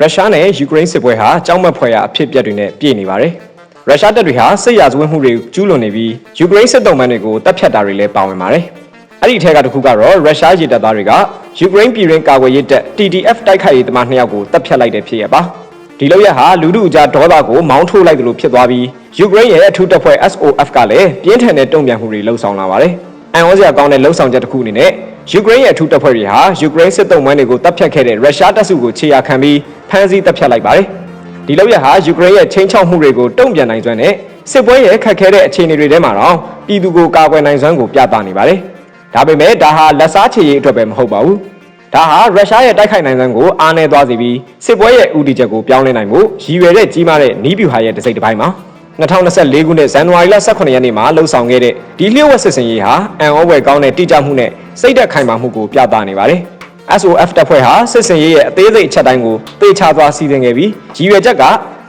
ရုရှားနဲ့ယူကရိန်းစစ်ပွဲဟာကြောက်မက်ဖွယ်ရာအဖြစ်အပျက်တွေနဲ့ပြည့်နေပါတယ်။ရုရှားတပ်တွေဟာစစ်ရာဇဝတ်မှုတွေကျူးလွန်နေပြီးယူကရိန်းစစ်တုံးပန်းတွေကိုတပ်ဖြတ်တာတွေလည်းပါဝင်ပါတယ်။အဲ့ဒီအထက်ကတစ်ခုကတော့ရုရှားရေတပ်သားတွေကယူကရိန်းပြည်တွင်းကာကွယ်ရေးတပ် TDF တိုက်ခိုက်ရေးသမားနှစ်ယောက်ကိုတပ်ဖြတ်လိုက်တဲ့ဖြစ်ရပါ။ဒီလောက်ရဟာလူထုအကြားဒေါသကိုမောင်းထိုးလိုက်သလိုဖြစ်သွားပြီးယူကရိန်းရဲ့အထူးတပ်ဖွဲ့ SOF ကလည်းပြင်းထန်တဲ့တုံ့ပြန်မှုတွေလှုံ့ဆော်လာပါတယ်။အန်ဩစရာကောင်းတဲ့လှုံ့ဆော်ချက်တစ်ခုအနေနဲ့ ယူကရိန်းရဲ့အထူးတပ်ဖွဲ့တွေဟာယူကရိန်းစစ်တုံးပန်းတွေကိုတပ်ဖြတ်ခဲ့တဲ့ရုရှားတပ်စုကိုခြေရာခံပြီးဖမ်းဆီးတပ်ဖြတ်လိုက်ပါတယ်။ဒီလောက်ရဟာယူကရိန်းရဲ့ချင်းချောက်မှုတွေကိုတုံ့ပြန်နိုင်စွမ်းနဲ့စစ်ပွဲရဲ့ခက်ခဲတဲ့အခြေအနေတွေထဲမှာတော့ပြည်သူကိုကာကွယ်နိုင်စွမ်းကိုပြသနေပါတယ်။ဒါပေမဲ့ဒါဟာလက်စားချေရေးအတွက်ပဲမဟုတ်ပါဘူး။ဒါဟာရုရှားရဲ့တိုက်ခိုက်နိုင်စွမ်းကိုအားနည်းသွားစေပြီးစစ်ပွဲရဲ့ဦးတည်ချက်ကိုပြောင်းလဲနိုင်မှုရည်ရွယ်တဲ့ကြီးမားတဲ့နီးဗျူဟာရဲ့တစ်စိတ်တစ်ပိုင်းပါ။2024ခုနှစ်ဇန်နဝါရီလ18ရက်နေ့မှာလှုပ်ဆောင်ခဲ့တဲ့ဒီလျှို့ဝှက်စစ်စင်ရေးဟာအန်ဩဝယ်ကောင်းတဲ့တိကျမှုနဲ့ စိတ်သက်ခိုင်မာမှုကိုပြသနေပါတယ်။ SOF တပ်ဖွဲ့ဟာစစ်စင်ရေးရဲ့အသေးစိတ်အချက်တိုင်းကိုသေချာစွာစီစဉ်ခဲ့ပြီးရည်ရွယ်ချက်က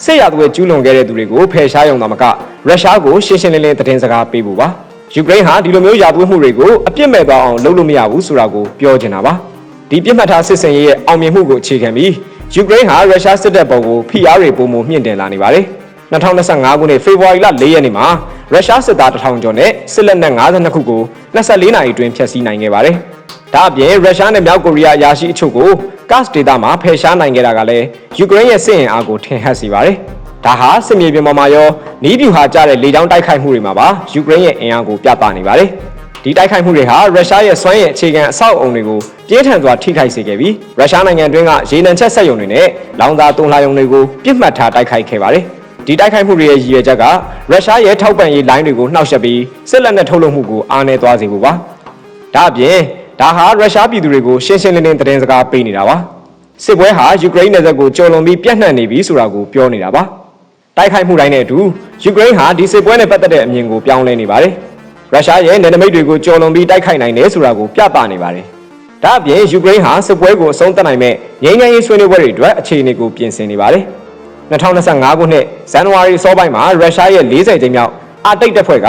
စစ်ရာဇဝတ်ကျူးလွန်ခဲ့တဲ့သူတွေကိုဖယ်ရှားရုံသာမကရုရှားကိုရှင်းရှင်းလင်းလင်းသတင်းစကားပေးဖို့ပါ။ယူကရိန်းဟာဒီလိုမျိုးရာဇဝတ်မှုတွေကိုအပြစ်မဲ့သွားအောင်လုပ်လို့မရဘူးဆိုတာကိုပြောချင်တာပါ။ဒီပြစ်မှတ်ထားစစ်စင်ရေးရဲ့အောင်မြင်မှုကိုအခြေခံပြီးယူကရိန်းဟာရုရှားစစ်တပ်ပေါ်ကိုဖိအားတွေပုံမှုမြင့်တင်လာနေပါတယ်။2025ခုနှစ်ဖေဖော်ဝါရီလ4ရက်နေ့မှာ ရုရှားစစ်သား1000ကျော်နဲ့စစ်လက်နက်52ခုကို24နာရီအတွင်းဖျက်ဆီးနိုင်ခဲ့ပါတယ်။ဒါအပြင်ရုရှားနဲ့မြောက်ကိုရီးယားအရာရှိအချို့ကိုကတ်ဒေတာမှာဖယ်ရှားနိုင်ခဲ့တာကလည်းယူကရိန်းရဲ့စစ်ရင်အားကိုထင်ဟပ်စေပါတယ်။ဒါဟာစစ်မြေပြင်ပေါ်မှာရောနီးပြူဟာကြတဲ့လေကြောင်းတိုက်ခိုက်မှုတွေမှာပါယူကရိန်းရဲ့အင်အားကိုပြသနေပါတယ်။ဒီတိုက်ခိုက်မှုတွေဟာရုရှားရဲ့စွမ်းရည်အခြေခံအဆောက်အအုံတွေကိုပြင်းထန်စွာထိခိုက်စေခဲ့ပြီးရုရှားနိုင်ငံတွင်းကရေနံချက်ဆက်ယုံတွေနဲ့လောင်စာတုံလှယုံတွေကိုပြစ်မှတ်ထားတိုက်ခိုက်ခဲ့ပါတယ်။ ဒီတိုက်ခိုက်မှုတွေရဲ့ရည်ရွယ်ချက်ကရုရှားရဲ့ထောက်ပံ့ရေးလိုင်းတွေကိုနှောက်ယှက်ပြီးစစ်လက်နက်ထုတ်လုပ်မှုကိုအားနည်းသွားစေဖို့ပါ။ဒါအပြင်ဒါဟာရုရှားပြည်သူတွေကိုရှင်းရှင်းလင်းလင်းသတင်းစကားပေးနေတာပါ။စစ်ပွဲဟာယူကရိန်းနယ်စပ်ကိုကျော်လွန်ပြီးပြန့်နှံ့နေပြီဆိုတာကိုပြောနေတာပါ။တိုက်ခိုက်မှုတိုင်းနဲ့အတူယူကရိန်းဟာဒီစစ်ပွဲနဲ့ပတ်သက်တဲ့အမြင်ကိုပြောင်းလဲနေပါတယ်။ရုရှားရဲ့နယ်နိမိတ်တွေကိုကျော်လွန်ပြီးတိုက်ခိုက်နိုင်တယ်ဆိုတာကိုပြသနေပါတယ်။ဒါအပြင်ယူကရိန်းဟာစစ်ပွဲကိုအဆုံးသတ်နိုင်မဲ့ငြိမ်းချမ်းရေးဆွေးနွေးပွဲတွေအတွက်အခြေအနေကိုပြင်ဆင်နေပါတယ်။ 2025ခုနှစ်ဇန်နဝါရီစောပိုင်းမှာရုရှားရဲ့40ကြိမ်မြောက်အာတိတ်တပ်ဖွဲ့က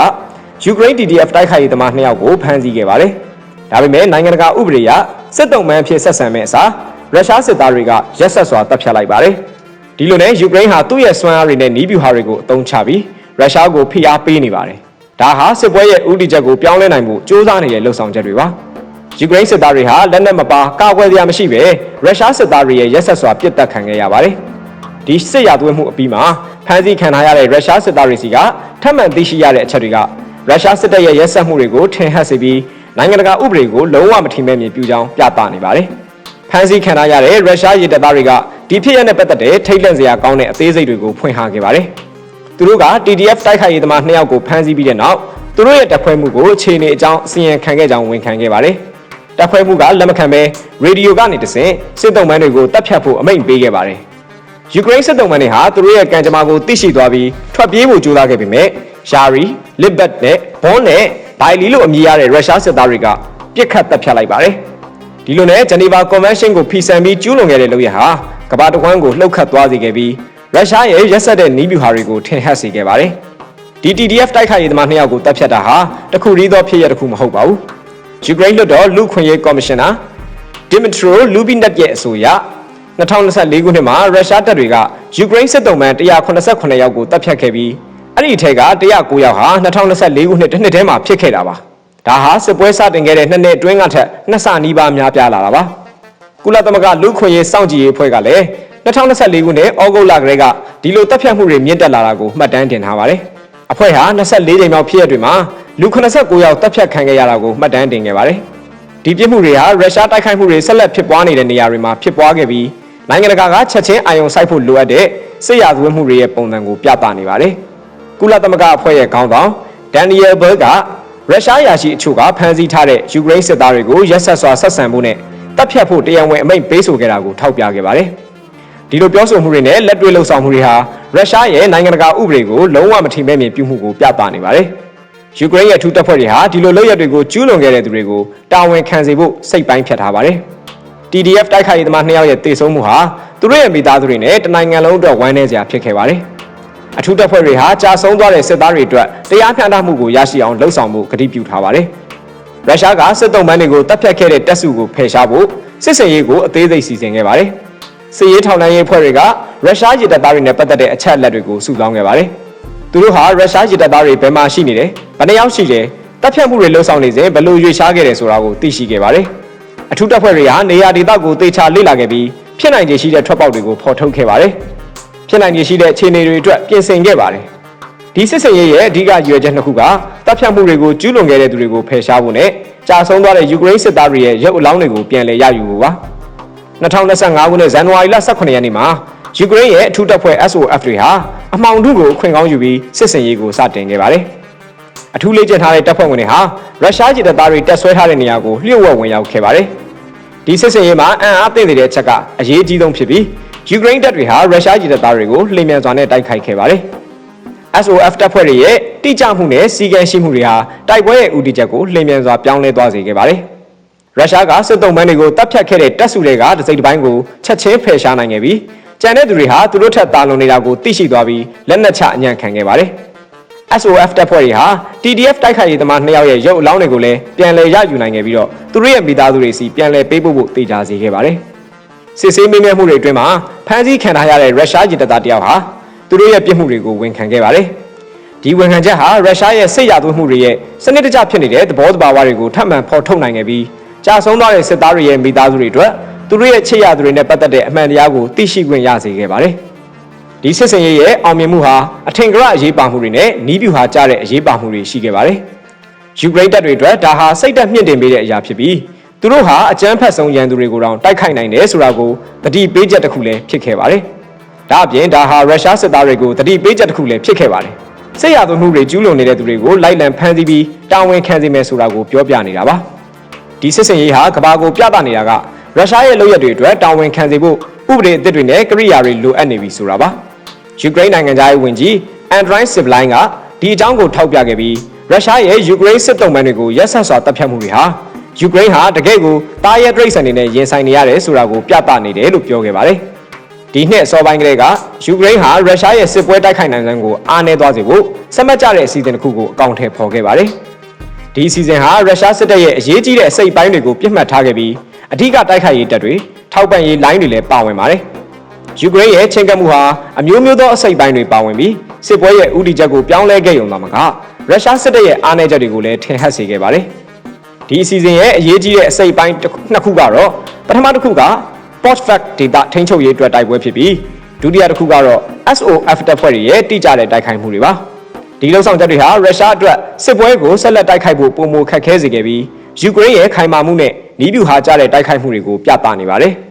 ယူကရိန်း TDF တိုက်ခိုက်ရေးသမား2ယောက်ကိုဖမ်းဆီးခဲ့ပါတယ်။ဒါပေမဲ့နိုင်ငံတကာဥပဒေအရစစ်တုံးမှန်းဖြစ်ဆက်ဆံမဲ့အစားရုရှားစစ်သားတွေကရက်ဆက်စွာတပ်ဖြတ်လိုက်ပါတယ်။ဒီလိုနဲ့ယူကရိန်းဟာသူ့ရဲ့စွမ်းအားတွေနဲ့နီးဗျူဟာတွေကိုအသုံးချပြီးရုရှားကိုဖိအားပေးနေပါတယ်။ဒါဟာစစ်ပွဲရဲ့ဥတီချက်ကိုပြောင်းလဲနိုင်မှုစ조사နေတဲ့လှုပ်ဆောင်ချက်တွေပါ။ယူကရိန်းစစ်သားတွေဟာလက်နက်မပါကာကွယ်စရာမရှိပဲရုရှားစစ်သားတွေရဲ့ရက်ဆက်စွာပစ်တက်ခံခဲ့ရပါတယ်။ ဒီစစ်ရာသွေးမှုအပြီးမှာဖမ်းဆီးခံထားရတဲ့ရုရှားစစ်သားတွေစီကထပ်မံသိရှိရတဲ့အချက်တွေကရုရှားစစ်တပ်ရဲ့ရဲစက်မှုတွေကိုထင်ဟပ်စေပြီးနိုင်ငံတကာဥပဒေကိုလုံးဝမထင်မဲ့မြင်ပြကြောင်းပြသနေပါတယ်။ဖမ်းဆီးခံထားရတဲ့ရုရှားရေတပ်သားတွေကဒီဖြစ်ရတဲ့ပတ်သက်တဲ့ထိတ်လန့်စရာကောင်းတဲ့အသေးစိတ်တွေကိုဖွင့်ဟခဲ့ပါတယ်။သူတို့က TDF တိုက်ခိုက်ရေးသမားနှစ်ယောက်ကိုဖမ်းဆီးပြီးတဲ့နောက်သူတို့ရဲ့တပ်ဖွဲ့မှုကိုအခြေအနေအကြောင်းအစီရင်ခံခဲ့ကြောင်းဝန်ခံခဲ့ပါတယ်။တပ်ဖွဲ့မှုကလက်မခံဘဲရေဒီယိုကနေတဆင့်စစ်တုံးပန်းတွေကိုတပ်ဖြတ်ဖို့အမိန့်ပေးခဲ့ပါတယ်။ ယူကရိန်းစစ်တုံးမန်တွေဟာသူတို့ရဲ့ကံကြမ္မာကိုသိရှိသွားပြီးထွက်ပြေးဖို့ကြိုးစားခဲ့ပေမဲ့ယာရီ၊လစ်ဘတ်နဲ့ဘွန်နဲ့ဘိုင်လီလို့အမည်ရတဲ့ရုရှားစစ်သားတွေကပြစ်ခတ်တပ်ဖြတ်လိုက်ပါတယ်။ဒီလိုနဲ့ဂျနီဗာကွန်ဗင်းရှင်းကိုဖီဆန်ပြီးကျူးလွန်ခဲ့တဲ့လုပ်ရဟာကမ္ဘာတကွန်းကိုလှုပ်ခတ်သွားစေခဲ့ပြီးရုရှားရဲ့ရက်ဆက်တဲ့နီးဗျူဟာတွေကိုထင်ဟပ်စေခဲ့ပါတယ်။ DTDF တိုက်ခိုက်ရေးသမားနှစ်ယောက်ကိုတပ်ဖြတ်တာဟာတခုရီးသောဖြစ်ရပ်တစ်ခုမဟုတ်ပါဘူး။ယူကရိန်းလွှတ်တော်လူခွင့်ရေးကော်မရှင်နာဒီမထရိုလူဘီနက်ရဲ့အဆိုအရ 2024ခုနှစ်မှာရုရှားတပ်တွေကယူကရိန်းစစ်တုံးပန်း189ယောက်ကိုတပ်ဖြတ်ခဲ့ပြီးအဲ့ဒီထဲက109ယောက်ဟာ2024ခုနှစ်တစ်နှစ်ထဲမှာဖြစ်ခဲ့တာပါဒါဟာစစ်ပွဲစတင်ခဲ့တဲ့နှစ်နှစ်အတွင်းကထက်နှစ်ဆနီးပါးများပြားလာတာပါကုလသမဂ္ဂလူခွင့်ရေးစောင့်ကြည့်ရေးအဖွဲ့ကလည်း2024ခုနှစ်ဩဂုတ်လကတည်းကဒီလိုတပ်ဖြတ်မှုတွေမြင့်တက်လာတာကိုမှတ်တမ်းတင်ထားပါတယ်အဖွဲ့ဟာ24ကြိမ်မြောက်ဖြစ်ရပ်တွေမှာလူ89ယောက်တပ်ဖြတ်ခံခဲ့ရတာကိုမှတ်တမ်းတင်ခဲ့ပါတယ်ဒီပြစ်မှုတွေဟာရုရှားတိုက်ခိုက်မှုတွေဆက်လက်ဖြစ်ပွားနေတဲ့နေရာတွေမှာဖြစ်ပွားခဲ့ပြီး နိုင်ငံတကာကချက်ချင်းအာရုံစိုက်ဖို့လိုအပ်တဲ့စစ်ရာဇဝတ်မှုတွေရဲ့ပုံစံကိုပြသနေပါတယ်။ကုလသမဂ္ဂအဖွဲ့ရဲ့ခေါင်းဆောင်ဒန်နီယယ်ဘယ်ကရုရှားရာရှိအချို့ကဖမ်းဆီးထားတဲ့ယူကရိန်းစစ်သားတွေကိုရက်ဆက်စွာဆက်ဆံဖို့နဲ့တပ်ဖြတ်ဖို့တရားဝင်အမိန့်ပေးဆိုခဲ့တာကိုထောက်ပြခဲ့ပါတယ်။ဒီလိုပြောဆိုမှုတွေနဲ့လက်တွေ့လှုပ်ဆောင်မှုတွေဟာရုရှားရဲ့နိုင်ငံတကာဥပဒေကိုလုံးဝမထိမဲ့မြင်ပြုမှုကိုပြသနေပါတယ်။ယူကရိန်းရဲ့ထူးတပ်ဖွဲ့တွေဟာဒီလိုလုပ်ရက်တွေကိုကျူးလွန်ခဲ့တဲ့သူတွေကိုတာဝန်ခံစေဖို့စိတ်ပိုင်းဖြတ်ထားပါတယ်။ TDF တိုက်ခိုက်ရေးသမားနှစ်ယောက်ရဲ့တေဆုံးမှုဟာသူတို့ရဲ့မိသားစုတွေနဲ့တနိုင်ငံလုံးအတွက်ဝမ်းနည်းစရာဖြစ်ခဲ့ပါတယ်။အထူးတပ်ဖွဲ့တွေဟာကြာဆုံးသွားတဲ့စစ်သားတွေအတွက်တရားမျှတမှုကိုရရှိအောင်လှုံ့ဆော်မှုကတိပြုထားပါတယ်။ရုရှားကစစ်တုံးပန်းတွေကိုတပ်ဖြတ်ခဲ့တဲ့တပ်စုကိုဖယ်ရှားဖို့စစ်စင်ရေးကိုအသေးစိတ်စီစဉ်ခဲ့ပါတယ်။စစ်ရေးထောက်လှမ်းရေးအဖွဲ့တွေကရုရှားရေတပ်သားတွေနဲ့ပတ်သက်တဲ့အချက်အလက်တွေကိုစုဆောင်းခဲ့ပါတယ်။သူတို့ဟာရုရှားရေတပ်သားတွေဘယ်မှာရှိနေတယ်။ဘယ်နှယောက်ရှိတယ်။တပ်ဖြတ်မှုတွေလှုပ်ဆောင်နေစဉ်ဘယ်လိုရွေ့ရှားခဲ့တယ်ဆိုတာကိုသိရှိခဲ့ပါတယ်။ အထူးတပ်ဖွဲ့တွေဟာနေရာဒေသကိုတေချာလေ့လာခဲ့ပြီးဖြစ်နိုင်ခြေရှိတဲ့ထွက်ပေါက်တွေကိုဖော်ထုတ်ခဲ့ပါတယ်။ဖြစ်နိုင်ခြေရှိတဲ့အခြေအနေတွေအတွက်ပြင်ဆင်ခဲ့ပါတယ်။ဒီစစ်စင်ရေးရဲ့အဓိကရည်ရွယ်ချက်နှစ်ခုကတပ်ဖြတ်မှုတွေကိုကျူးလွန်ခဲ့တဲ့သူတွေကိုဖယ်ရှားဖို့နဲ့ကြာဆုံးသွားတဲ့ယူကရိန်းစစ်သားတွေရဲ့ရုပ်အလောင်းတွေကိုပြန်လည်ရယူဖို့ပါ။2025ခုနှစ်ဇန်နဝါရီလ18ရက်နေ့မှာယူကရိန်းရဲ့အထူးတပ်ဖွဲ့ SOF တွေဟာအမှောင်ထုကိုအခွင့်ကောင်းယူပြီးစစ်စင်ရေးကိုစတင်ခဲ့ပါတယ်။ အထူးလေ့ကျင့်ထားတဲ့တပ်ဖွဲ့ဝင်တွေဟာရုရှားဂျီတပ်သားတွေတက်ဆွဲထားတဲ့နေရာကိုလျှို့ဝှက်ဝင်ရောက်ခဲ့ပါတယ်။ဒီစစ်စင်ရေးမှာအံ့အားသင့်တဲ့အချက်ကအရေးကြီးဆုံးဖြစ်ပြီးယူကရိန်းတပ်တွေဟာရုရှားဂျီတပ်သားတွေကိုလှိမ့်မြန်စွာနဲ့တိုက်ခိုက်ခဲ့ပါတယ်။ SOF တပ်ဖွဲ့တွေရဲ့တိကျမှုနဲ့စီကံရှိမှုတွေဟာတိုက်ပွဲရဲ့ဦးတည်ချက်ကိုလှိမ့်မြန်စွာပြောင်းလဲသွားစေခဲ့ပါတယ်။ရုရှားကစစ်တုံးပန်းတွေကိုတပ်ဖြတ်ခဲ့တဲ့တပ်စုတွေကတစိမ့်တစ်ပိုင်းကိုချက်ချင်းဖယ်ရှားနိုင်ခဲ့ပြီးကြံတဲ့သူတွေဟာသူတို့ထက်တာလွန်နေတာကိုသိရှိသွားပြီးလက်နက်ချအညံ့ခံခဲ့ပါတယ်။ SOF တပ်ဖွဲ့တွေဟာ TDF တိုက်ခိုက်ရေးသမားနှစ်ယောက်ရဲ့ရုပ်အလောင်းတွေကိုလည်းပြန်လည်ရယူနိုင်ခဲ့ပြီးတော့သူတို့ရဲ့မိသားစုတွေစီပြန်လည်ပေးပို့ဖို့တေချာစေခဲ့ပါတယ်။စစ်ဆေးမေးမြန်းမှုတွေအတွင်းမှာဖမ်းဆီးခံထားရတဲ့ရုရှားဂျီတသားတယောက်ဟာသူတို့ရဲ့ပြစ်မှုတွေကိုဝန်ခံခဲ့ပါတယ်။ဒီဝန်ခံချက်ဟာရုရှားရဲ့စစ်ရာသွေးမှုတွေရဲ့စနစ်တကျဖြစ်နေတဲ့သဘောတဘာဝတွေကိုထပ်မံဖော်ထုတ်နိုင်ခဲ့ပြီးကြာဆုံးသွားတဲ့စစ်သားတွေရဲ့မိသားစုတွေအတွက်သူတို့ရဲ့ချစ်ရသူတွေနဲ့ပတ်သက်တဲ့အမှန်တရားကိုသိရှိခွင့်ရစေခဲ့ပါတယ်။ ဒီစစ်စင်ရေးရဲ့အောင်မြင်မှုဟာအထင်ကရအရေးပါမှုတွေနဲ့နီးပြူဟာကြတဲ့အရေးပါမှုတွေရှိခဲ့ပါတယ်။ယူကရိန်းတပ်တွေအတွက်ဒါဟာစိတ်သက်မြင့်တင်ပေးတဲ့အရာဖြစ်ပြီးသူတို့ဟာအကြမ်းဖက်ဆုံးရန်သူတွေကိုတောင်တိုက်ခိုက်နိုင်တယ်ဆိုတာကိုတတိပေးချက်တစ်ခုလည်းဖြစ်ခဲ့ပါတယ်။ဒါအပြင်ဒါဟာရုရှားစစ်သားတွေကိုတတိပေးချက်တစ်ခုလည်းဖြစ်ခဲ့ပါတယ်။စစ်ရာသွမှုတွေကျူးလွန်နေတဲ့သူတွေကိုလိုက်လံဖမ်းဆီးပြီးတာဝန်ခံစေမယ်ဆိုတာကိုပြောပြနေတာပါ။ဒီစစ်စင်ရေးဟာကဘာကိုပြသနေတာကရုရှားရဲ့လုပ်ရက်တွေအတွက်တာဝန်ခံစေဖို့ဥပဒေအသစ်တွေနဲ့ကိရိယာတွေလိုအပ်နေပြီဆိုတာပါ ယူကရိန်းနိုင်ငံသားရေးဝန်ကြီးအန်ဒရိုင်းစစ်ဘလိုင်းကဒီအကြောင်းကိုထောက်ပြခဲ့ပြီးရုရှားရဲ့ယူကရိန်းစစ်တုံးပန်းတွေကိုရက်ဆက်စွာတပ်ဖြတ်မှုတွေဟာယူကရိန်းဟာတကယ့်ကိုတားရဲတရိတ်ဆန်တွေနဲ့ရင်ဆိုင်နေရတယ်ဆိုတာကိုပြသနေတယ်လို့ပြောခဲ့ပါတယ်ဒီနှစ်အစောပိုင်းကလေးကယူကရိန်းဟာရုရှားရဲ့စစ်ပွဲတိုက်ခိုက်နိုင်စမ်းကိုအားနည်းသွားစေဖို့စမတ်ကြတဲ့အစီအစဉ်တစ်ခုကိုအကောင့်ထဲပေါ်ခဲ့ပါတယ်ဒီအစီအစဉ်ဟာရုရှားစစ်တပ်ရဲ့အရေးကြီးတဲ့အစိတ်ပိုင်းတွေကိုပြစ်မှတ်ထားခဲ့ပြီးအဓိကတိုက်ခိုက်ရေးတပ်တွေထောက်ပံ့ရေးလိုင်းတွေလည်းပါဝင်ပါတယ်။ ယူကရိန်းရဲ့ချင်းကပ်မှုဟာအမျိုးမျိုးသောအစိတ်ပိုင်းတွေပါဝင်ပြီးစစ်ပွဲရဲ့ဥတီချက်ကိုပြောင်းလဲခဲ့ရုံသာမကရုရှားစစ်တပ်ရဲ့အားနည်းချက်တွေကိုလည်းထင်ဟပ်စေခဲ့ပါတယ်။ဒီအစီအစဉ်ရဲ့အရေးကြီးတဲ့အစိတ်ပိုင်းနှစ်ခုကတော့ပထမတစ်ခုက Postfact data ထိန်းချုပ်ရေးအတွက်တိုက်ပွဲဖြစ်ပြီးဒုတိယတစ်ခုကတော့ SOF တပ်ဖွဲ့တွေရဲ့တိကျတဲ့တိုက်ခိုက်မှုတွေပါ။ဒီလုံဆောင်ချက်တွေဟာရုရှားအတွက်စစ်ပွဲကိုဆက်လက်တိုက်ခိုက်ဖို့ပုံမခက်ခဲစေခဲ့ပြီးယူကရိန်းရဲ့ခိုင်မာမှုနဲ့နီးပြူဟာကြတဲ့တိုက်ခိုက်မှုတွေကိုပြသနေပါတယ်။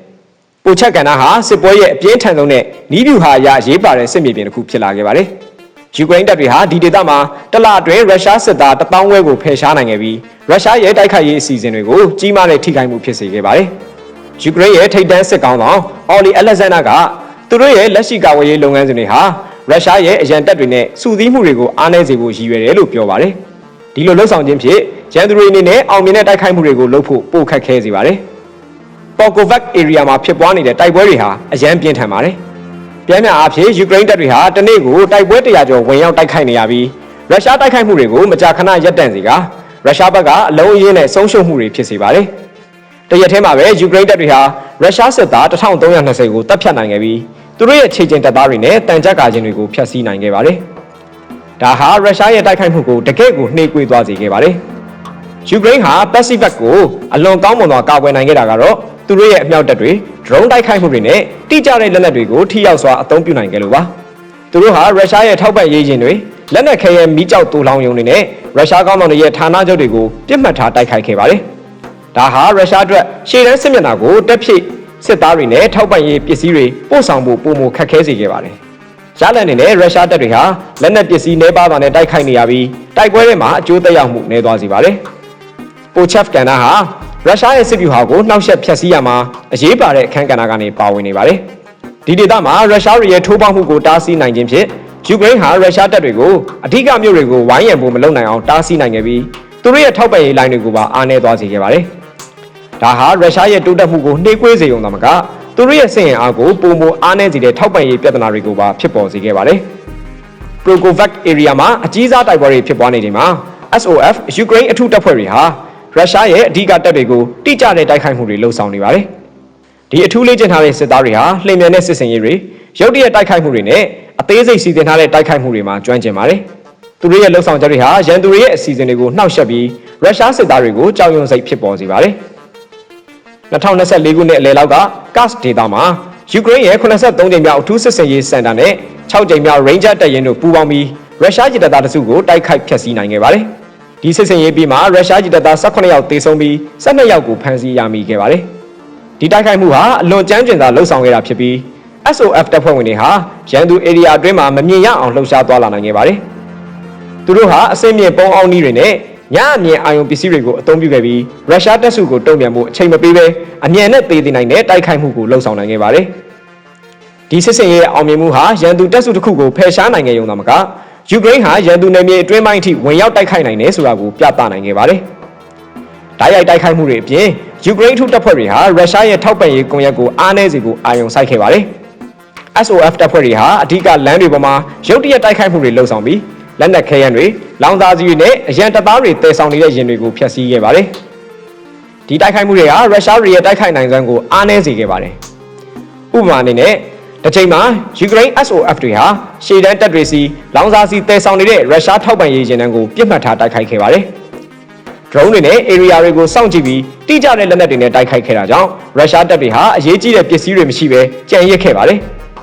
ပိုချက်ကဏ္ဍဟာစစ်ပွဲရဲ့အပြင်းထန်ဆုံးနဲ့နီးပြူဟာအရရေးပါတဲ့စစ်မြေပြင်တစ်ခုဖြစ်လာခဲ့ပါတယ်။ယူကရိန်းတပ်တွေဟာဒီဒေသမှာတလအတွင်းရုရှားစစ်သားတပေါင်းဝဲကိုဖယ်ရှားနိုင်ခဲ့ပြီးရုရှားရဲ့တိုက်ခိုက်ရေးအစီအစဉ်တွေကိုကြီးမားတဲ့ထိခိုက်မှုဖြစ်စေခဲ့ပါတယ်။ယူကရိန်းရဲ့ထိပ်တန်းစစ်ကောင်းဆောင်အော်လီအလက်ဇန်နာကသူတို့ရဲ့လက်ရှိကာဝေးရေးလုပ်ငန်းစဉ်တွေဟာရုရှားရဲ့အရန်တပ်တွေနဲ့စုစည်းမှုတွေကိုအားနည်းစေဖို့ရည်ရွယ်တယ်လို့ပြောပါတယ်။ဒီလိုလှုပ်ဆောင်ခြင်းဖြင့်ရန်သူတွေအနေနဲ့အောင်မြင်တဲ့တိုက်ခိုက်မှုတွေကိုလုပ်ဖို့ပိုခက်ခဲစေပါတယ်။ Pokovac area မှာဖြစ်ပွားနေတဲ့တိုက်ပွဲတွေဟာအရန်ပြင်းထန်ပါတယ်။ပြန်ပြန်အားဖြင့်ယူကရိန်းတပ်တွေဟာတနေ့ကိုတိုက်ပွဲတရာကျော်ဝင်ရောက်တိုက်ခိုက်နေရပြီးရုရှားတိုက်ခိုက်မှုတွေကိုမကြာခဏရပ်တန့်စေကရုရှားဘက်ကအလုံးအရင်းနဲ့ဆုံးရှုံးမှုတွေဖြစ်စေပါတယ်။တရက်ထဲမှာပဲယူကရိန်းတပ်တွေဟာရုရှားစစ်သား1320ကိုတပ်ဖြတ်နိုင်ခဲ့ပြီးသူတို့ရဲ့ခြေကျင်တပ်သားတွေနဲ့တန်ကြပ်ကာခြင်းတွေကိုဖျက်ဆီးနိုင်ခဲ့ပါတယ်။ဒါဟာရုရှားရဲ့တိုက်ခိုက်မှုကိုတကယ့်ကိုနှိမ်ကွေးသွားစေခဲ့ပါတယ်။ယူကရိန်းဟာ Pacific ကိုအလွန်ကောင်းမွန်စွာကာကွယ်နိုင်ခဲ့တာကတော့ သူတို့ရဲ့အမြောက်တပ်တွေ drone တိုက်ခိုက်မှုတွေနဲ့တိကျတဲ့လက်နက်တွေကိုထိရောက်စွာအသုံးပြုနိုင်ခဲ့လို့ပါသူတို့ဟာရုရှားရဲ့ထောက်ပံ့ရေးရင်တွေလက်နက်ခဲရဲ့မိကြောက်တူလောင်ယုံတွေနဲ့ရုရှားကောင်းဆောင်တွေရဲ့ဌာနချုပ်တွေကိုပြစ်မှတ်ထားတိုက်ခိုက်ခဲ့ပါတယ်ဒါဟာရုရှားအတွက်ရှေ့တန်းစစ်မျက်နှာကိုတက်ဖြည့်စစ်သားတွေနဲ့ထောက်ပံ့ရေးပစ္စည်းတွေပို့ဆောင်ဖို့ပုံမခက်ခဲစေခဲ့ပါတယ်ရလဒ်အနေနဲ့ရုရှားတပ်တွေဟာလက်နက်ပစ္စည်းနှဲပါးပါနဲ့တိုက်ခိုက်နေရပြီးတိုက်ပွဲတွေမှာအကျိုးသက်ရောက်မှုနည်းသွားစေပါတယ်။ပိုချက်ကန်နာဟာ ရုရှားရဲ့စစ်ဗျူဟာကိုနှောက်ယှက်ဖျက်ဆီးရမှာအရေးပါတဲ့အခန်းကဏ္ဍကနေပါဝင်နေပါတယ်။ဒီဒေသမှာရုရှားရဲ့ထိုးပေါက်မှုကိုတားဆီးနိုင်ခြင်းဖြင့်ယူကရိန်းဟာရုရှားတပ်တွေကိုအဓိကမြို့တွေကိုဝိုင်းရံဖို့မလုပ်နိုင်အောင်တားဆီးနိုင်ခဲ့ပြီးသူတို့ရဲ့ထောက်ပံ့ရေးလိုင်းတွေကိုပါအားနည်းသွားစေခဲ့ပါတယ်။ဒါဟာရုရှားရဲ့တိုးတက်မှုကိုနှေးကွေးစေုံသာမကသူတို့ရဲ့စစ်ရင်အားကိုပုံမအားနည်းစေတဲ့ထောက်ပံ့ရေးပြဿနာတွေကိုပါဖြစ်ပေါ်စေခဲ့ပါတယ်။ Prokovac area မှာအကြီးစားတိုက်ပွဲတွေဖြစ်ပွားနေချိန်မှာ SOF ယူကရိန်းအထူးတပ်ဖွဲ့တွေဟာ ရုရှားရဲ့အဓိကတပ်တွေကိုတိကျတဲ့တိုက်ခိုက်မှုတွေလှုံ့ဆော်နေပါတယ်။ဒီအထူးလေ့ကျင့်ထားတဲ့စစ်သားတွေဟာလှည့်မြန်တဲ့စစ်စင်ရေးတွေရုတ်တရက်တိုက်ခိုက်မှုတွေနဲ့အသေးစိတ်စီစဉ်ထားတဲ့တိုက်ခိုက်မှုတွေမှာကျွမ်းကျင်ပါတယ်။သူတို့ရဲ့လှုပ်ဆောင်ချက်တွေဟာရန်သူတွေရဲ့အစီအစဉ်တွေကိုနှောက်ယှက်ပြီးရုရှားစစ်သားတွေကိုကြောက်ရွံ့စိတ်ဖြစ်ပေါ်စေပါတယ်။2024ခုနှစ်အလယ်လောက်က Kars ဒေသမှာယူကရိန်းရဲ့83ကြိမ်မြောက်အထူးစစ်စင်ရေးစင်တာနဲ့6ကြိမ်မြောက် Ranger တပ်ရင်းတို့ပူးပေါင်းပြီးရုရှားဂျီတပ်သားတစုကိုတိုက်ခိုက်ဖျက်ဆီးနိုင်ခဲ့ပါတယ်။ ဒီစစ်စင်ရေးပြီးမှရုရှားဂျီတပ်သား18ယောက်သေဆုံးပြီး12ယောက်ကိုဖမ်းဆီးရမိခဲ့ပါတယ်။ဒီတိုက်ခိုက်မှုဟာအလွန်ကြမ်းကြင်စွာလှုပ်ဆောင်ခဲ့တာဖြစ်ပြီး SOF တပ်ဖွဲ့ဝင်တွေဟာရန်သူ area အတွင်းမှာမမြင်ရအောင်လှုပ်ရှားသွားလာနိုင်ခဲ့ပါတယ်။သူတို့ဟာအစိမ့်မြင့်ပုံအောင်နည်းတွေနဲ့ညအမြင်အာယုံပစ္စည်းတွေကိုအသုံးပြုခဲ့ပြီးရုရှားတပ်စုကိုတုံ့ပြန်မှုအချိန်မပေးဘဲအမြန်နဲ့သေးသေးနိုင်တဲ့တိုက်ခိုက်မှုကိုလှုပ်ဆောင်နိုင်ခဲ့ပါတယ်။ဒီစစ်စင်ရဲ့အောင်မြင်မှုဟာရန်သူတပ်စုတစ်ခုကိုဖယ်ရှားနိုင်ခဲ့ရုံသာမက ယူကရိန်းဟာရန်သူနယ်မြေအတွင်းပိုင်းအထိဝင်ရောက်တိုက်ခိုက်နိုင်တယ်ဆိုတာကိုပြသနိုင်ခဲ့ပါတယ်။ဓာတ်ရိုက်တိုက်ခိုက်မှုတွေအပြင်ယူကရိန်းထုတပ်ဖွဲ့တွေဟာရုရှားရဲ့ထောက်ပံ့ရေးကွန်ရက်ကိုအားနည်းစေဖို့အာရုံစိုက်ခဲ့ပါတယ်။ SOF တပ်ဖွဲ့တွေဟာအဓိကလမ်းတွေပေါ်မှာရုတ်တရက်တိုက်ခိုက်မှုတွေလှုပ်ဆောင်ပြီးလက်နက်ခဲယမ်းတွေလောင်စာဆီတွေနဲ့အရန်တပ်သားတွေတည်ဆောင်နေတဲ့ရင်တွေကိုဖျက်ဆီးခဲ့ပါတယ်။ဒီတိုက်ခိုက်မှုတွေဟာရုရှားတွေရဲ့တိုက်ခိုက်နိုင်စွမ်းကိုအားနည်းစေခဲ့ပါတယ်။ဥပမာအနေနဲ့ တစ်ချိန်မှာယူကရိန်း SOF တွေဟာရှေ့တန်းတပ်တွေစီလောင်စာဆီတည်ဆောင်နေတဲ့ရုရှားထောက်ပံ့ရေးရင်တန်းကိုပြစ်မှတ်ထားတိုက်ခိုက်ခဲ့ပါတယ်။ drone တွေနဲ့ area တွေကိုစောင့်ကြည့်ပြီးတိကျတဲ့လက်နက်တွေနဲ့တိုက်ခိုက်ခဲ့တာကြောင့်ရုရှားတပ်တွေဟာအရေးကြီးတဲ့ပစ္စည်းတွေမရှိဘဲကြံရစ်ခဲ့ပါတယ်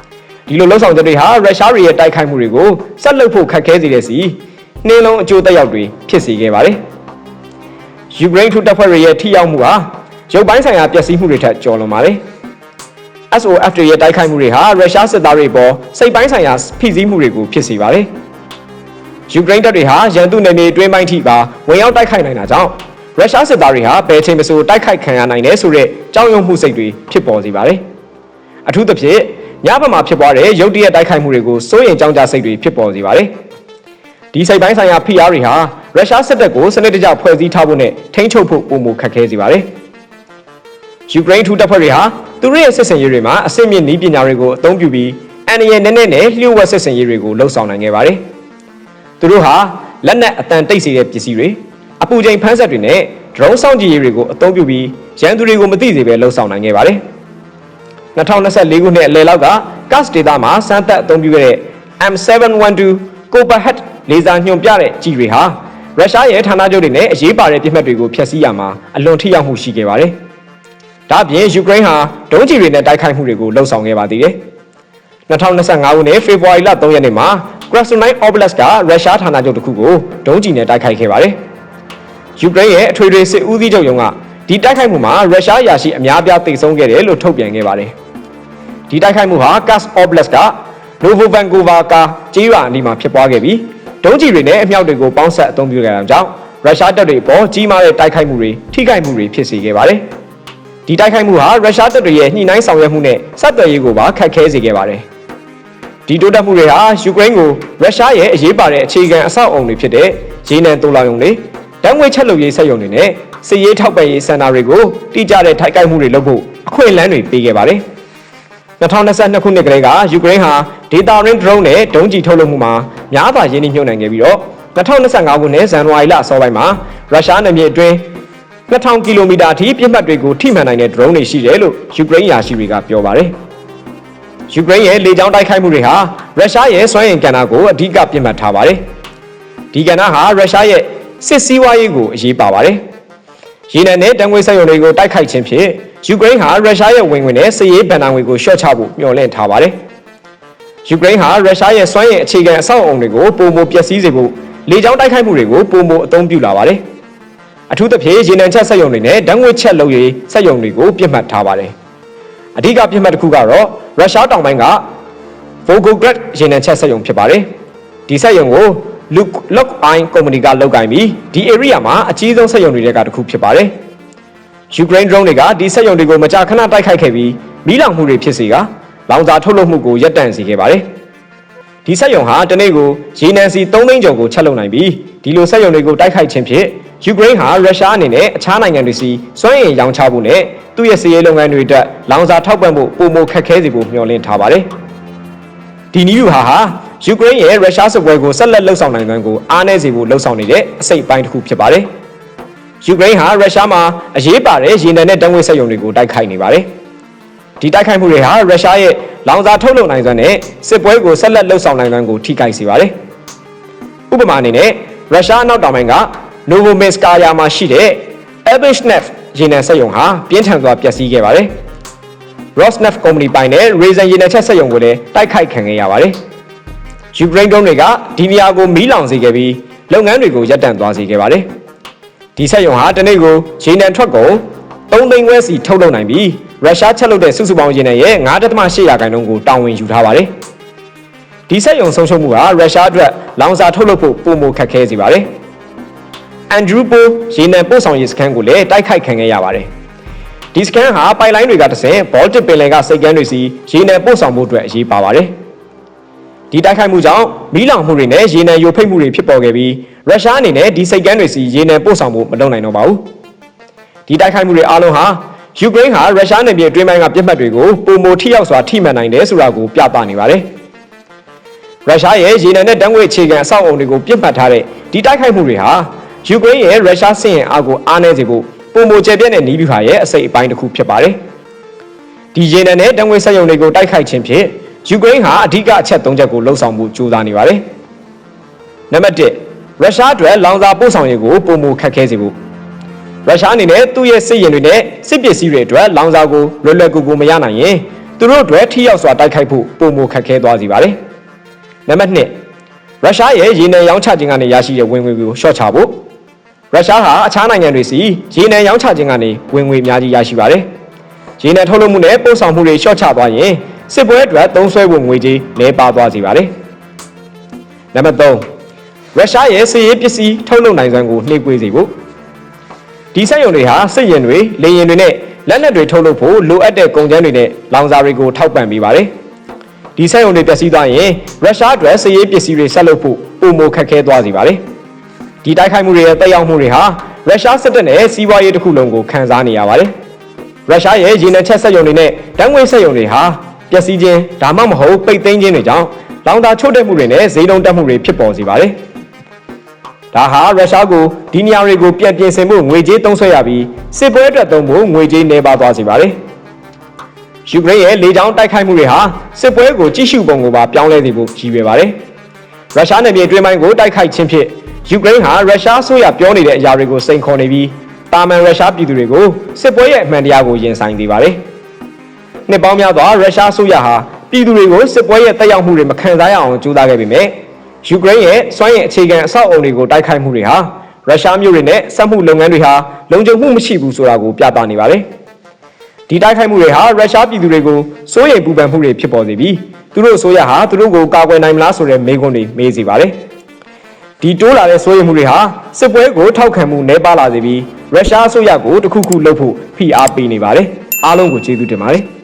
။ဒီလိုလှုပ်ဆောင်ချက်တွေဟာရုရှားတွေရဲ့တိုက်ခိုက်မှုတွေကိုဆက်လုပ်ဖို့ခက်ခဲစေတဲ့စီနှင်းလုံးအကျိုးသက်ရောက်တွေဖြစ်စေခဲ့ပါတယ်။ယူကရိန်းထုတပ်ဖွဲ့တွေရဲ့ထိရောက်မှုဟာရုပ်ပိုင်းဆိုင်ရာပျက်စီးမှုတွေထက်ကျော်လွန်ပါတယ်။ SOF တွေရဲ့တိုက်ခိုက်မှုတွေဟာရုရှားစစ်သားတွေပေါ်စိတ်ပိုင်းဆိုင်ရာဖိစီးမှုတွေကိုဖြစ်စေပါတယ်။ယူကရိန်းတပ်တွေဟာရန်သူနယ်မြေအတွင်းပိုင်းထိပါဝင်ရောက်တိုက်ခိုက်နိုင်တာကြောင့်ရုရှားစစ်သားတွေဟာဘယ်ချိန်မဆိုတိုက်ခိုက်ခံရနိုင်တယ်ဆိုတဲ့ကြောက်ရွံ့မှုစိတ်တွေဖြစ်ပေါ်စေပါတယ်။အထူးသဖြင့်ညဘက်မှာဖြစ်ပွားတဲ့ရုတ်တရက်တိုက်ခိုက်မှုတွေကိုစိုးရိမ်ကြောင်းကြစိတ်တွေဖြစ်ပေါ်စေပါတယ်။ဒီစိတ်ပိုင်းဆိုင်ရာဖိအားတွေဟာရုရှားစစ်တပ်ကိုစနစ်တကျဖွဲ့စည်းထားဖို့နဲ့ထိန်းချုပ်ဖို့ပုံမခက်ခဲစေပါတယ်။ ယူကရိန်းထူးတပ်ဖွဲ့တွေဟာသူတို့ရဲ့စစ်စင်ရေးတွေမှာအဆင့်မြင့်နည်းပညာတွေကိုအသုံးပြုပြီးအန်ရရဲ့နဲ့နဲ့နဲ့လျှို့ဝှက်စစ်စင်ရေးတွေကိုလှုပ်ဆောင်နိုင်ခဲ့ပါတယ်။သူတို့ဟာလက်နက်အတန်တိတ်စေတဲ့ပစ္စည်းတွေအပူချိန်ဖမ်းဆက်တွေနဲ့ drone စောင့်ကြည့်ရေးတွေကိုအသုံးပြုပြီးရန်သူတွေကိုမသိစေဘဲလှုပ်ဆောင်နိုင်ခဲ့ပါတယ်။2024ခုနှစ်အလယ်လောက်က CAS ဒေတာမှာစမ်းသပ်အသုံးပြုခဲ့တဲ့ M712 Copperhead လေဆာညွှန်ပြတဲ့ကြည်တွေဟာရုရှားရဲ့ဌာနချုပ်တွေနဲ့အရေးပါတဲ့ပြစ်မှတ်တွေကိုဖျက်ဆီးရမှာအလွန်ထိရောက်မှုရှိခဲ့ပါတယ်။ ဒါ့အပြင်ယူကရိန်းဟာဒုံးကျည်တွေနဲ့တိုက်ခိုက်မှုတွေကိုလှုံ့ဆော်ခဲ့ပါသေးတယ်။2025ခုနှစ်ဖေဖော်ဝါရီလ3ရက်နေ့မှာ Krasnodar Oblast ကရုရှားဌာနချုပ်တစ်ခုကိုဒုံးကျည်နဲ့တိုက်ခိုက်ခဲ့ပါတယ်။ယူကရိန်းရဲ့အထွေထွေစစ်ဦးစီးချုပ်ရုံးကဒီတိုက်ခိုက်မှုမှာရုရှားရာရှိအများပြားတိတ်ဆုံးခဲ့တယ်လို့ထုတ်ပြန်ခဲ့ပါတယ်။ဒီတိုက်ခိုက်မှုဟာ Kars Oblast က Novovankova ကကြေးရွာအနီးမှာဖြစ်ပွားခဲ့ပြီးဒုံးကျည်တွေနဲ့အမြောက်တွေကိုပေါင်းဆက်အသုံးပြုခဲ့တာကြောင့်ရုရှားတပ်တွေပေါ်ကြီးမားတဲ့တိုက်ခိုက်မှုတွေထိခိုက်မှုတွေဖြစ်စေခဲ့ပါတယ်။ ဒီတိုက်ခိုက်မှုဟာရုရှားတပ်တွေရဲ့ညှိနှိုင်းဆောင်ရွက်မှုနဲ့ဆက်သွယ်ရေးကိုပါခက်ခဲစေခဲ့ပါတယ်။ဒီတိုးတက်မှုတွေဟာယူကရိန်းကိုရုရှားရဲ့အရေးပါတဲ့အခြေခံအဆောက်အအုံတွေဖြစ်တဲ့ရေနံတူလာယုံတွေတန်းငွေချက်လုပ်ရေးစက်ရုံတွေနဲ့စစ်ရေးထောက်ပံ့ရေးစင်တာတွေကိုတိကျတဲ့ထိုက်ကိုက်မှုတွေလုပ်ဖို့အခွင့်အလမ်းတွေပေးခဲ့ပါတယ်။2022ခုနှစ်ကလေးကယူကရိန်းဟာဒေတာရင်း drone နဲ့ဒုံးကျည်ထုတ်လုပ်မှုမှာများစွာရင်းနှီးမြှုပ်နှံခဲ့ပြီးတော့2025ခုနှစ်ဇန်နဝါရီလအစောပိုင်းမှာရုရှားနယ်မြေအတွင်း 2000ကီလိုမီတာအထိပြစ်မှတ်တွေကိုထိမှန်နိုင်တဲ့ drone တွေရှိတယ်လို့ယူကရိန်းယာရှိတွေကပြောပါတယ်။ယူကရိန်းရဲ့လေကြောင်းတိုက်ခိုက်မှုတွေဟာရုရှားရဲ့စွမ်းအင်ကဏ္ဍကိုအဓိကပြစ်မှတ်ထားပါတယ်။ဒီကဏ္ဍဟာရုရှားရဲ့စစ်စည်းဝါးရေးကိုအရေးပါပါတယ်။ရေနံနဲ့တံငွေစက်ရုံတွေကိုတိုက်ခိုက်ခြင်းဖြင့်ယူကရိန်းဟာရုရှားရဲ့ဝင်ဝင်နဲ့စစ်ရေးဗန်နာငွေကိုရှော့ချဖို့မျှော်လင့်ထားပါတယ်။ယူကရိန်းဟာရုရှားရဲ့စွမ်းရည်အခြေခံအဆောက်အအုံတွေကိုပုံမပျက်စီးစေဖို့လေကြောင်းတိုက်ခိုက်မှုတွေကိုပုံမအသုံးပြုလာပါတယ်။ အထူးသဖြင့်ရေနံချက်စက်ရုံတွေနဲ့ဓာတ်ငွေ့ချက်လုပ်ရေးစက်ရုံတွေကိုပြစ်မှတ်ထားပါတယ်။အဓိကပြစ်မှတ်တစ်ခုကတော့ရုရှားတောင်ပိုင်းက Volgograd ရေနံချက်စက်ရုံဖြစ်ပါတယ်။ဒီစက်ရုံကို Look Eye ကုမ္ပဏီကလုပ်ကိုင်ပြီးဒီ area မှာအကြီးဆုံးစက်ရုံတွေကတစ်ခုဖြစ်ပါတယ်။ယူကရိန်း drone တွေကဒီစက်ရုံတွေကိုမကြာခဏတိုက်ခိုက်ခဲ့ပြီးမိလောင်မှုတွေဖြစ်စေကလောင်စာထုတ်လုပ်မှုကိုရပ်တန့်စေခဲ့ပါတယ်။ ဒီစက်ရုံဟာတနေ့ကိုရေနံစီ3သိန်းကျော်ကိုချက်လုပ်နိုင်ပြီးဒီလိုစက်ရုံတွေကိုတိုက်ခိုက်ခြင်းဖြင့်ယူကရိန်းဟာရုရှားအနေနဲ့အခြားနိုင်ငံတွေစီစွမ်းအင်ရောင်းချဖို့နဲ့သူ့ရဲ့စီးရေးလုပ်ငန်းတွေအတွက်လောင်စာထောက်ပံ့ဖို့ပုံမခက်ခဲစေဖို့မျှော်လင့်ထားပါတယ်။ဒီနည်းယူဟာဟာယူကရိန်းရဲ့ရုရှားစစ်ပွဲကိုဆက်လက်လှုပ်ဆောင်နိုင်တဲ့ကိုအားနည်းစေဖို့လှုံ့ဆော်နေတဲ့အစိတ်အပိုင်းတစ်ခုဖြစ်ပါတယ်။ယူကရိန်းဟာရုရှားမှာအရေးပါတဲ့ရေနံနဲ့တံငွေစက်ရုံတွေကိုတိုက်ခိုက်နေပါတယ်။ ဒီတိုက်ခိုက်မှုတွေဟာရုရှားရဲ့လောင်စာထုတ်လုပ်နိုင်စွမ်းနဲ့စစ်ပွဲကိုဆက်လက်လှုပ်ဆောင်နိုင်စွမ်းကိုထိခိုက်စေပါတယ်။ဥပမာအနေနဲ့ရုရှားအနောက်တောင်ပိုင်းက Novomeskaya မှာရှိတဲ့ Evishnev ရေနံစက်ရုံဟာပြင်းထန်စွာပျက်စီးခဲ့ပါတယ်။ Rosneft ကုမ္ပဏီပိုင်တဲ့ Razen ရေနံချက်စက်ရုံကိုလည်းတိုက်ခိုက်ခံခဲ့ရပါတယ်။ယူကရိန်းဒုံးတွေကဒီနေရာကိုမီးလောင်စေခဲ့ပြီးလုပ်ငန်းတွေကိုရပ်တန့်သွားစေခဲ့ပါတယ်။ဒီဆက်ယုံဟာတနေ့ကိုရေနံထွက်ကုန်3သိန်းခွဲစီထုတ်လုပ်နိုင်ပြီး ရုရှားချက်လုပ်တဲ့စုစုပေါင်းရေနံရဲ့9.8ရာခိုင်နှုန်းကိုတာဝန်ယူထားပါတယ်။ဒီဆက်ယုံဆုံးရှုံးမှုဟာရုရှားအတွက်လောင်စာထုတ်လုပ်ဖို့ပုံမခက်ခဲစေပါတယ်။အန်ဒရူပိုရေနံပို့ဆောင်ရေးစခန်းကိုလည်းတိုက်ခိုက်ခံခဲ့ရပါတယ်။ဒီစခန်းဟာပိုက်လိုင်းတွေကတဆင့်ဘောလတစ်ပင်လယ်ကစိတ်ကမ်းတွေစီရေနံပို့ဆောင်မှုအတွက်အရေးပါပါတယ်။ဒီတိုက်ခိုက်မှုကြောင့်မီးလောင်မှုတွေနဲ့ရေနံယိုဖိတ်မှုတွေဖြစ်ပေါ်ခဲ့ပြီးရုရှားအနေနဲ့ဒီစိတ်ကမ်းတွေစီရေနံပို့ဆောင်ဖို့မလုပ်နိုင်တော့ပါဘူး။ဒီတိုက်ခိုက်မှုတွေအားလုံးဟာ ယူကရိန်းဟာရုရှားနယ်မြေအတွင်းပိုင်းကပြစ်မှတ်တွေကိုပုံမထိရောက်စွာထိမှန်နိုင်တယ်ဆိုတာကိုပြသနေပါတယ်။ရုရှားရဲ့ရေနံနဲ့တန်းငွေအခြေခံအဆောက်အအုံတွေကိုပြစ်မှတ်ထားတဲ့ဒီတိုက်ခိုက်မှုတွေဟာယူကရိန်းရဲ့ရုရှားစစ်ရင်အားကိုအားနည်းစေဖို့ပုံမကျပြတဲ့နီးဗျူဟာရဲ့အစိတ်အပိုင်းတစ်ခုဖြစ်ပါတယ်။ဒီရေနံနဲ့တန်းငွေစက်ရုံတွေကိုတိုက်ခိုက်ခြင်းဖြင့်ယူကရိန်းဟာအဓိကအချက်၃ချက်ကိုလှုံ့ဆော်မှုကြိုးစားနေပါတယ်။နံပါတ်1ရုရှားအတွက်လောင်စာပို့ဆောင်ရေးကိုပုံမခက်ခဲစေဖို့ ရုရှားအနေနဲ့သူ့ရဲ့စစ်ရင်တွေနဲ့စစ်ပစ္စည်းတွေအတွက်လောင်စာကိုလွယ်လွယ်ကူကူမရနိုင်ရင်သူတို့အတွက်ထိရောက်စွာတိုက်ခိုက်ဖို့ပုံမခက်ခဲသွားစေပါတယ်။နံပါတ်2ရုရှားရဲ့ရေနံရောင်းချခြင်းကနေရရှိတဲ့ဝင်ငွေကိုရှော့ချဖို့ရုရှားဟာအခြားနိုင်ငံတွေစီရေနံရောင်းချခြင်းကနေဝင်ငွေအများကြီးရရှိပါတယ်။ရေနံထုတ်လုပ်မှုနဲ့ပို့ဆောင်မှုတွေရှော့ချသွားရင်စစ်ပွဲအတွက်သုံးစွဲဖို့ငွေကြေးလဲပါသွားစေပါတယ်။နံပါတ်3ရုရှားရဲ့စစ်ရေးပစ္စည်းထုတ်လုပ်နိုင်စွမ်းကိုနှိပ်ကွေးစေဖို့ ဒီစက်ရုံတွေဟာစစ်ရင်တွေလေရင်တွေနဲ့လက်နက်တွေထုတ်လုပ်ဖို့လိုအပ်တဲ့ကုန်ကျန်းတွေနဲ့လောင်စာတွေကိုထောက်ပံ့ပေးပါတယ်။ဒီစက်ရုံတွေပျက်စီးသွားရင်ရုရှားအတွက်စစ်ရေးပစ္စည်းတွေဆက်လုပ်ဖို့ပုံမခက်ခဲသွားစေပါတယ်။ဒီတိုက်ခိုက်မှုတွေရဲ့တက်ရောက်မှုတွေဟာရုရှားစစ်တပ်နဲ့စီးပွားရေးတစ်ခုလုံးကိုခန်းစားနေရပါတယ်။ရုရှားရဲ့ရေနံချက်စက်ရုံတွေနဲ့တန်းငွေစက်ရုံတွေဟာပျက်စီးခြင်းဒါမှမဟုတ်ပိတ်သိမ်းခြင်းတွေကြောင့်လောင်စာချို့တဲ့မှုတွေနဲ့ဈေးနှုန်းတက်မှုတွေဖြစ်ပေါ်စေပါတယ်။ ဒါဟာရုရှားကိုဒီနေရာတွေကိုပြန်ပြင်ဆင်ဖို့ငွေကြေးသုံးစွဲရပြီးစစ်ပွဲအတွက်သုံးဖို့ငွေကြေးနှဲပါသွားစေပါတယ်။ယူကရိန်းရဲ့လေကြောင်းတိုက်ခိုက်မှုတွေဟာစစ်ပွဲကိုကြီးစုပုံကိုပါပြောင်းလဲစေဖို့ရည်ရွယ်ပါတယ်။ရုရှားနယ်မြေအတွင်းပိုင်းကိုတိုက်ခိုက်ခြင်းဖြင့်ယူကရိန်းဟာရုရှားဆိုရပြောနေတဲ့အရာတွေကိုစိန်ခေါ်နေပြီးတာမန်ရုရှားပြည်သူတွေကိုစစ်ပွဲရဲ့အမှန်တရားကိုရင်ဆိုင်နေပါတယ်။နှစ်ပေါင်းများစွာရုရှားဆိုရဟာပြည်သူတွေကိုစစ်ပွဲရဲ့တက်ရောက်မှုတွေမခံစားရအောင်ကြိုးစားခဲ့ပေမဲ့ ယူကရိန်းရဲ့စွမ်းရည်အခြေခံအဆောက်အအုံတွေကိုတိုက်ခိုက်မှုတွေဟာရုရှားမျိုးတွေနဲ့စက်မှုလုပ်ငန်းတွေဟာလုံခြုံမှုမရှိဘူးဆိုတာကိုပြသနေပါတယ်။ဒီတိုက်ခိုက်မှုတွေဟာရုရှားပြည်သူတွေကိုစိုးရိမ်ပူပန်မှုတွေဖြစ်ပေါ်စေပြီးသူတို့ဆိုရဟာသူတို့ကိုကာကွယ်နိုင်မလားဆိုတဲ့မေးခွန်းတွေမေးစေပါတယ်။ဒီတိုးလာတဲ့စိုးရိမ်မှုတွေဟာစစ်ပွဲကိုထောက်ခံမှုနှဲပါလာစေပြီးရုရှားအစိုးရကိုတခုခုလုပ်ဖို့ဖိအားပေးနေပါတယ်။အားလုံးကိုကျေးဇူးတင်ပါတယ်။